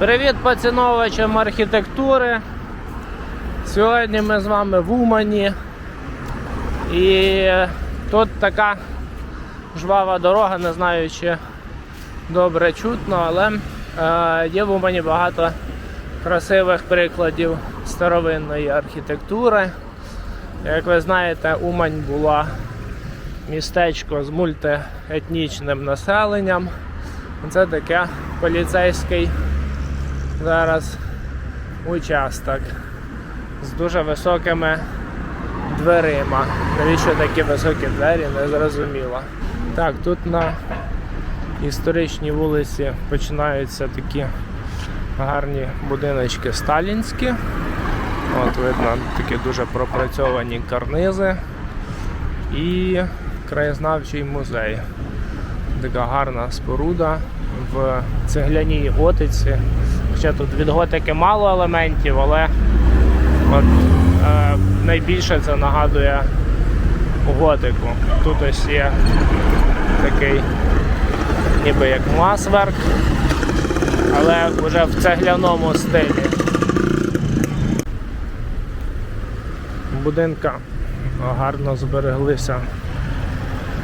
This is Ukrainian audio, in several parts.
Привіт поціновувачам архітектури. Сьогодні ми з вами в Умані. І тут така жвава дорога, не знаю, чи добре чутно, але е, є в Умані багато красивих прикладів старовинної архітектури. Як ви знаєте, Умань була містечко з мультиетнічним населенням. Це таке поліцейський зараз участок з дуже високими дверима. Навіщо такі високі двері, не зрозуміло. Так, тут на історичній вулиці починаються такі гарні будиночки сталінські. От видно такі дуже пропрацьовані карнизи і краєзнавчий музей. Така гарна споруда в цегляній готиці. Хоча тут від готики мало елементів, але от, е, найбільше це нагадує готику. Тут ось є такий ніби як масверк, але вже в цегляному стилі. Будинка гарно збереглися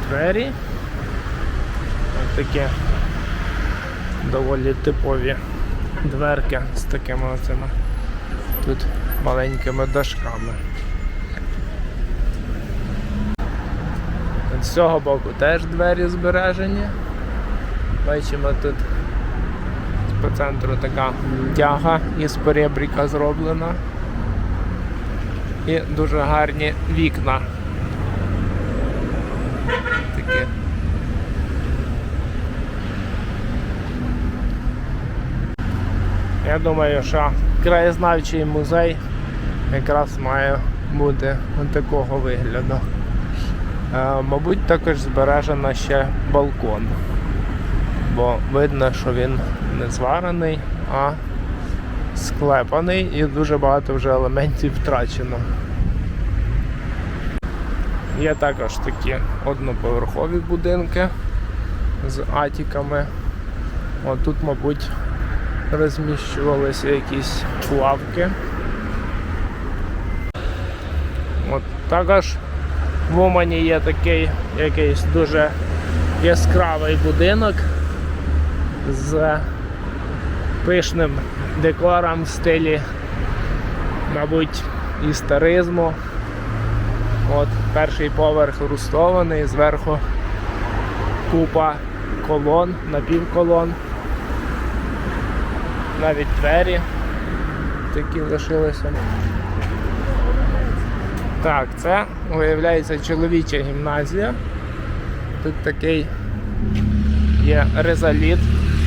двері. Ось такі доволі типові дверки з такими оцими тут маленькими дашками. З цього боку теж двері збережені. Бачимо тут по центру така тяга із перебріка зроблена. І дуже гарні вікна. Такі. Я думаю, що краєзнавчий музей якраз має бути такого вигляду. Е, мабуть, також збережено ще балкон, бо видно, що він не зварений, а склепаний і дуже багато вже елементів втрачено. Є також такі одноповерхові будинки з атіками. От тут, мабуть, розміщувалися якісь лавки. От також в Умані є такий якийсь дуже яскравий будинок з пишним декором в стилі, мабуть, історизму. От перший поверх рустований, зверху купа колон, напівколон. Навіть двері такі лишилися. Так, це виявляється чоловіча гімназія. Тут такий є резоліт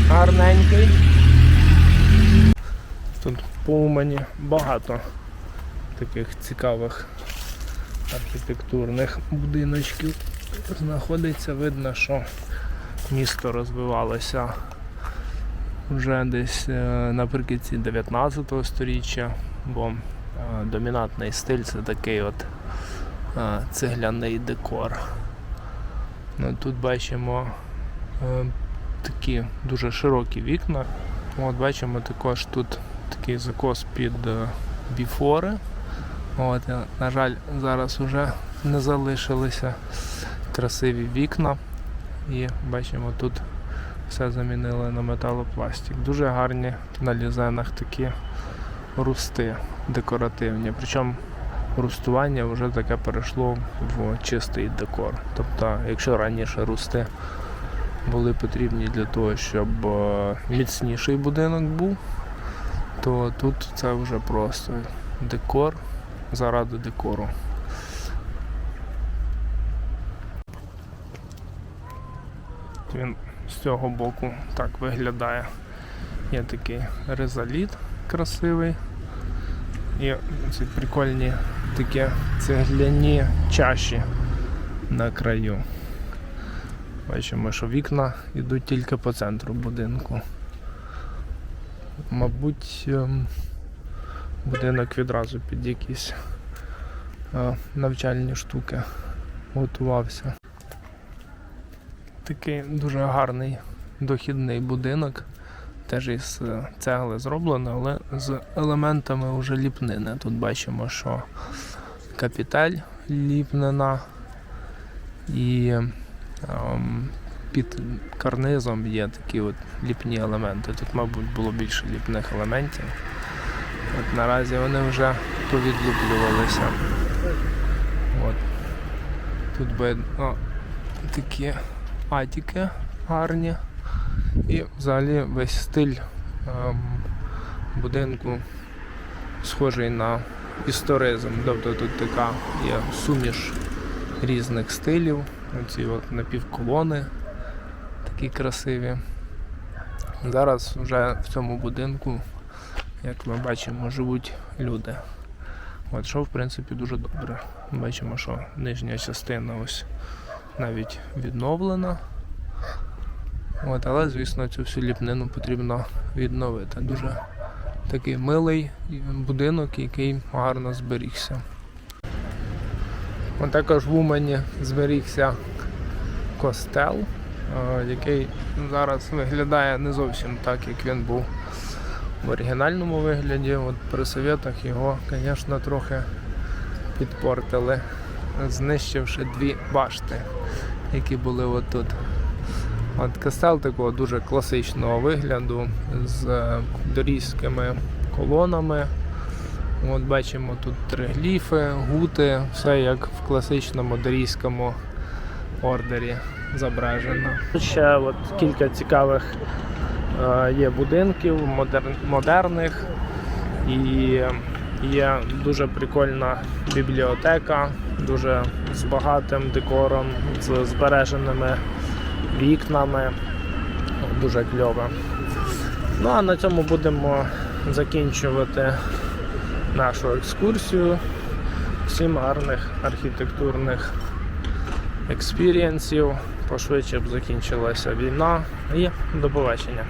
гарненький. Тут по Умані багато таких цікавих архітектурних будиночків знаходиться. Видно, що місто розвивалося вже десь е, наприкінці 19 століття, бо е, домінантний стиль це такий от е, цегляний декор. Ну, Тут бачимо такі дуже широкі вікна. От Бачимо також тут такий закос під біфори. От, на жаль, зараз вже не залишилися красиві вікна. І бачимо тут все замінили на металопластик. Дуже гарні на лізенах такі русти декоративні. Причому рустування вже таке перейшло в чистий декор. Тобто, якщо раніше русти були потрібні для того, щоб е, міцніший будинок був, то тут це вже просто декор заради декору. Він з цього боку так виглядає. Є такий резоліт красивий. І ці прикольні такі цегляні чаші на краю. Бачимо, що вікна йдуть тільки по центру будинку. Мабуть, ем, будинок відразу під якісь е, навчальні штуки готувався. Такий дуже гарний дохідний будинок. теж із е, цегли зроблена, але з елементами вже ліпнини. Тут бачимо, що капітель ліпнена і ем, під карнизом є такі от ліпні елементи. Тут, мабуть, було більше ліпних елементів. От наразі вони вже повідлуплювалися. От. Тут видно такі атіки гарні. І взагалі весь стиль ем, будинку схожий на історизм. Тобто тут така є суміш різних стилів. Оці от напівколони такі красиві. Зараз вже в цьому будинку, як ми бачимо, живуть люди. От що в принципі дуже добре. Бачимо, що нижня частина ось навіть відновлена. От, але, звісно, цю всю ліпнину потрібно відновити. Дуже такий милий будинок, який гарно зберігся. От також в Умані зберігся костел, е, який зараз виглядає не зовсім так, як він був в оригінальному вигляді. От при совєтах його, звісно, трохи підпортили, знищивши дві башти, які були отут. От костел такого дуже класичного вигляду з е, дорізькими колонами. От бачимо тут тригліфи, гути, все як в класичному дорійському ордері зображено. Ще от кілька цікавих е, є будинків модер- модерних і є дуже прикольна бібліотека, дуже з багатим декором, з збереженими вікнами. Дуже кльово. Ну а на цьому будемо закінчувати нашу екскурсію. Всім гарних архітектурних експірієнсів. Пошвидше б закінчилася війна. І до побачення.